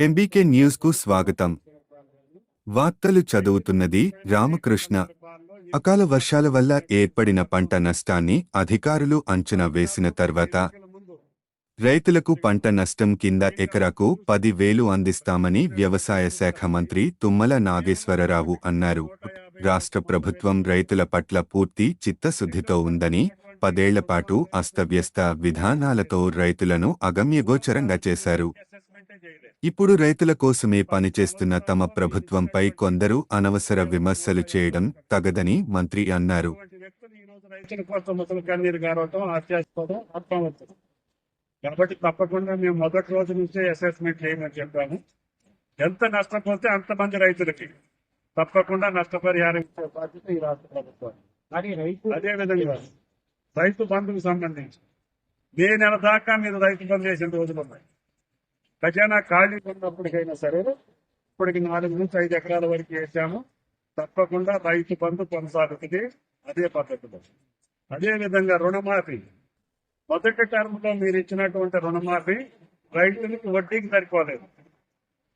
MBK న్యూస్కు స్వాగతం. వార్తలు చదువుతున్నది రామకృష్ణ. అకాల వర్షాల వల్ల ఏర్పడిన పంట నష్టాన్ని అధికారులు అంచనా వేసిన తర్వాత రైతులకు పంట నష్టం కింద ఎకరాకు పది వేలు అందిస్తామని వ్యవసాయ శాఖ మంత్రి తుమ్మల నాగేశ్వరరావు అన్నారు. రాష్ట్ర ప్రభుత్వం రైతుల పట్ల పూర్తి చిత్తశుద్ధితో ఉందని పదేళ్ళపాటు అస్తవ్యస్త విధానాలతో రైతులను అగమ్యగోచరంగా చేశారు. ఇప్పుడు రైతుల కోసమే పనిచేస్తున్న తమ ప్రభుత్వంపై కొందరు అనవసర విమర్శలు చేయడం తగదని మంత్రి అన్నారు. రైతుల కోసం ముసలి కన్నీరు గారవటం అత్యాశపోవడం అర్థమవుతుంది కాబట్టి తప్పకుండా మేము మొదటి రోజు నుంచే అసెస్మెంట్ చేయమని చెప్పాము. ఎంత నష్టపోతే అంతమంది రైతులకి తప్పకుండా నష్టపరిహారం ఇచ్చే బాధ్యత ఈ రాష్ట్ర ప్రభుత్వం అదే విధంగా రైతు బంధుకు సంబంధించి మే నెల దాకా మీరు రైతు బంధు చేసిన రోజులు ఉన్నాయి. ఖజానా ఖాళీ ఉన్నప్పటికైనా సరే ఇప్పటికి నాలుగు నుంచి ఐదు ఎకరాల వరకు వేసాము. తప్పకుండా రైతు బంధు కొనసాగుతుంది అదే పద్ధతిలో. అదే విధంగా రుణమాఫీ. మొదటి టర్మ్లో మీరు ఇచ్చినటువంటి రుణమాఫీ రైతులకు వడ్డీకి సరిపోలేదు.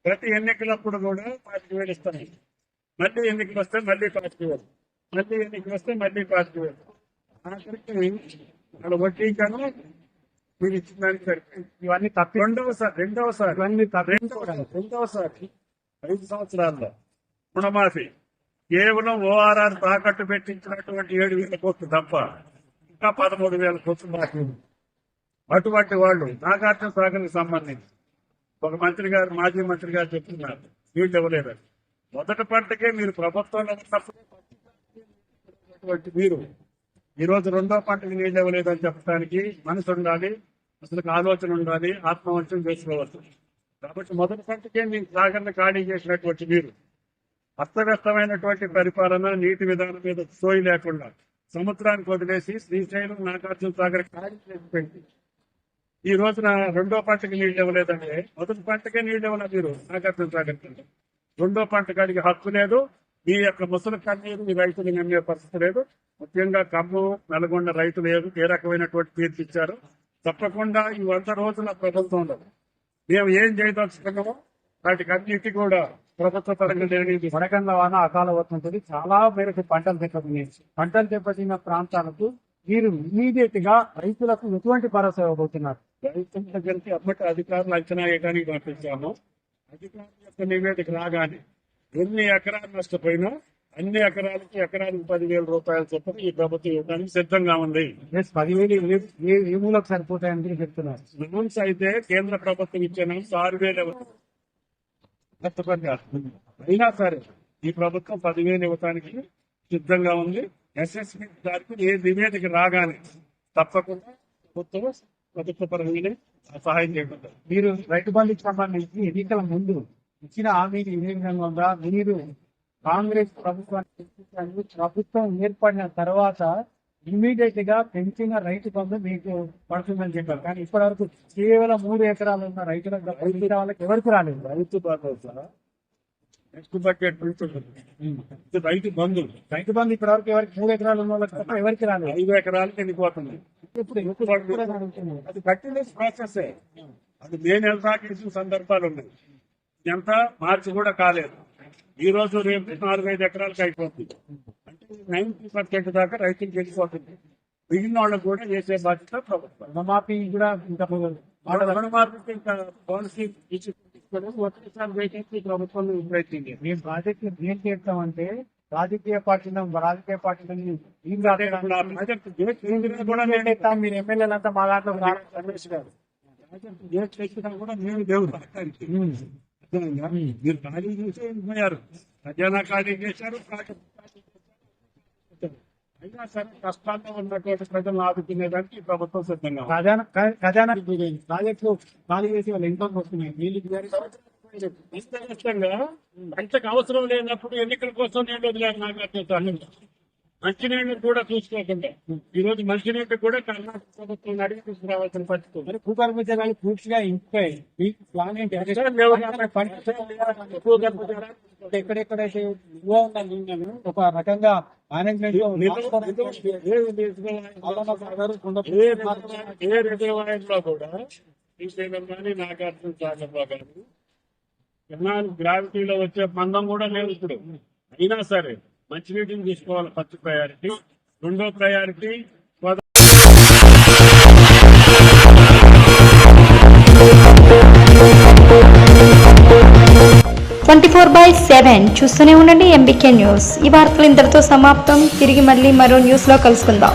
ప్రతి ఎన్నికలప్పుడు కూడా పాతికి వేలు ఇస్తాను మళ్ళీ ఎన్నికలు వస్తే మళ్ళీ పాతికి వేలు. మళ్ళీ ఎన్నికలు వస్తే మళ్ళీ పాతికి వేలు. ఆఖరికి వాళ్ళ వడ్డీ కన్నా మీరు ఇచ్చిన దానికి సరిపోయింది ఇవన్నీ తప్పి రెండవసారి రెండవసారి. ఇవన్నీ తప్పి రెండవ రెండవసారి ఐదు సంవత్సరాల్లో రుణమాఫీ. కేవలం ఓఆర్ఆర్ తాకట్టు పెట్టించినటువంటి ఏడు వేల కోట్లు తప్ప ఇంకా పదమూడు వేల కోట్లు ఉంది. అటువంటి వాళ్ళు నాగార్జున సాగర్కి సంబంధించి ఒక మంత్రి గారు మాజీ మంత్రి గారు చెప్తున్నారు. వీళ్ళు ఇవ్వలేదు మొదటి పంటకే మీరు ప్రభుత్వంలో అటువంటి మీరు ఈ రోజు రెండో పంటకి నీళ్ళు ఇవ్వలేదని చెప్పడానికి మనసు ఉండాలి అసలు ఆలోచన ఉండాలి ఆత్మవంచం చేసుకోవచ్చు. కాబట్టి మొదటి పంటకే మీరు సాగర్ని ఖాళీ చేసినటువంటి మీరు. అస్తవ్యస్తమైనటువంటి పరిపాలన నీటి విధానం మీద సోయి లేకుండా సముద్రానికి వదిలేసి శ్రీశైలం నాగార్జున సాగర్ ఖాళీ చేసి పెట్టి ఈ రోజున రెండో పంటకి నీళ్ళు ఇవ్వలేదంటే మొదటి పంటకే నీళ్ళు ఇవ్వలేదు మీరు నాగార్జున సాగర్ రెండో పంట కాడికి హక్కు లేదు మీ యొక్క ముసలి కన్నీరు ఈ రైతులు నమ్మే పరిస్థితి లేదు. ముఖ్యంగా ఖమ్మం నల్గొండ రైతులు ఏ ఏ రకమైనటువంటి తీర్పు ఇచ్చారు? తప్పకుండా ఈ వంద రోజుల ప్రభుత్వంలో మేము ఏం చేయదలుచుకున్నామో వాటికి అన్నిటి కూడా ప్రభుత్వ పరంగా వడగండ్ల వాన అకాల వర్షంతో చాలా మేరకు పంటలు దెబ్బతిన్నాయి. పంటలు దెబ్బతిన్న ప్రాంతాలకు మీరు ఇమీడియట్గా రైతులకు ఎటువంటి భరోసా ఇవ్వబోతున్నారు? రైతుల దగ్గరికి అప్పటి అధికారులు అంచనా వేయడానికి పంపించాము అధికారుల యొక్క నివేదిక రాగానే ఎన్ని ఎకరాలు నష్టపోయినా అన్ని ఎకరాలకి ఎకరానికి పదివేల రూపాయల చొప్పున ఈ ప్రభుత్వం ఇవ్వడానికి సిద్ధంగా ఉంది. పదివేలు మూలకు సరిపోతాయని చెప్తున్నారు. అయితే కేంద్ర ప్రభుత్వం ఇచ్చిన ఆరు వేల అయినా సరే ఈ ప్రభుత్వం పదివేలు ఇవ్వడానికి సిద్ధంగా ఉంది. ఎస్ఎస్పీ దానికి ఏ నివేదిక రాగానే తప్పకుండా ప్రభుత్వం ప్రభుత్వ పరంగానే సహాయం చేయకుండా మీరు రైతు బంధుకి సంబంధించి ఎన్నికల ముందు ఇచ్చిన హామీలు ఏ విధంగా ఉందా? మీరు కాంగ్రెస్ ప్రభుత్వాన్ని ప్రభుత్వం ఏర్పడిన తర్వాత ఇమీడియట్గా పెంచిన రైతు బంధు మీకు పడుతుందని చెప్పారు. కానీ ఇప్పటి వరకు కేవలం మూడు ఎకరాలు ఉన్న రైతులకు వాళ్ళకి ఎవరికి రాలేదు? రైతు నెక్స్ట్ బడ్జెట్ ఇది రైతు బంధువులు రైతు బంధు ఇప్పటి వరకు ఎవరికి మూడు ఎకరాలు ఉన్న వాళ్ళకి తప్ప ఎవరికి రాలేదు? ఐదు ఎకరాలకి వెళ్ళిపోతుంది. ఇప్పుడు? అది ప్రాసెస్ అది దాకా ఇచ్చిన సందర్భాలు ఉన్నాయి. ఎంత మార్చి కూడా కాలేదు. ఈ రోజు రేపు నాలుగు ఐదు ఎకరాలకు అయిపోతుంది. అంటే నైన్టీ పర్సెంట్ దాకా రైతులకు వెళ్ళిపోతుంది మిగిలిన వాళ్ళకు కూడా చేసే బాధ్యత ప్రభుత్వం. రుణమాఫీ కూడా ఇంకా వాళ్ళ రుణమాఫీకి ఇంకా పాలసీ ఇచ్చి తీసుకోవడం ఒకేసారి వేసేసి ప్రభుత్వం. మేము ప్రాజెక్ట్ ఏం చేస్తామంటే రాజకీయ పార్టీలను రాజకీయ పార్టీలని చేస్తాం? మీరు ఎమ్మెల్యేలంతా మా దాంట్లో. రమేష్ గారు కూడా నేను దేవుడు. మీరు ఖాళీ చేసే పోయారు ఖజానా ఖాళీ చేశారు. అయినా సరే కష్టాల్లో ఉన్నటువంటి ప్రజలను ఆదుకునేదానికి ప్రభుత్వం సిద్ధంగా. ఖజానా ఖజానా ప్రాజెక్టులు ఖాళీ చేసి వాళ్ళు ఎంతో వస్తున్నాయి వీళ్ళు కష్టంగా పంటకు అవసరం లేనప్పుడు ఎన్నికల కోసం నేను వదిలేను నాగార్జున మంచినీళ్ళు కూడా చూసుకోకుండా ఈ రోజు మంచినీళ్ళు కూడా కర్ణాటక ప్రభుత్వం అడిగి తీసుకురావాల్సిన పరిస్థితి. మరి భూగర్భజలాలు పూర్తిగా మీకు ప్లాన్ ఏంటి? ఎక్కడెక్కడైతే నిల్వ ఉన్న నీళ్ళను ఒక రకంగా మేనేజ్మెంట్ ఏ కూడా శ్రీశైలం కానీ నాగార్జున కానీ గ్రావిటీలో వచ్చే మందం కూడా లేదు ఇప్పుడు. అయినా సరే మంచినీటిని తీసుకోవాలి ఫస్ట్ ప్రయారిటీ రెండో priority twenty four by seven చూస్తూనే ఉండండి ఎంబీకే న్యూస్ ఈ వార్తలు ఇంతటితో సమాప్తం. తిరిగి మళ్ళీ మరో న్యూస్లో కలుసుకుందాం.